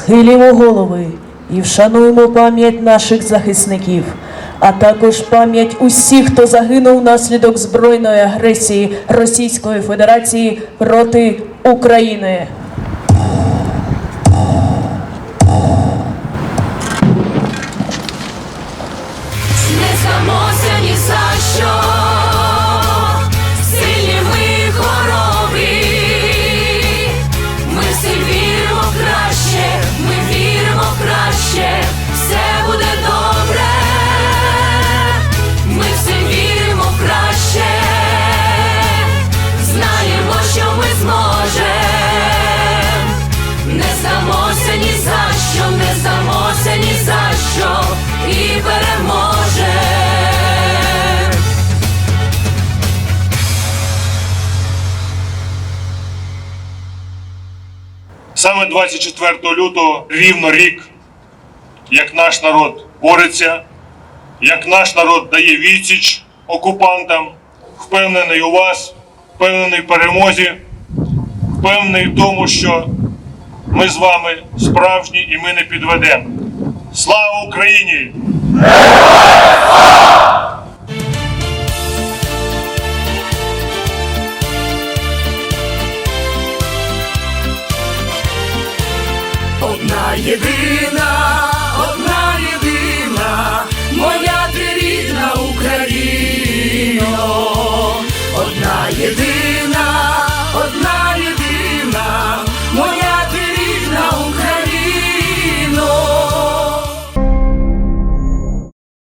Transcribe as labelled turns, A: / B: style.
A: Схилімо голови і вшануємо пам'ять наших захисників, а також пам'ять усіх, хто загинув внаслідок збройної агресії Російської Федерації проти України.
B: Саме 24 лютого рівно рік, як наш народ бореться, як наш народ дає відсіч окупантам, впевнений у вас, впевнений в перемозі, впевнений в тому, що ми з вами справжні і ми не підведемо. Слава Україні!
C: Єдина,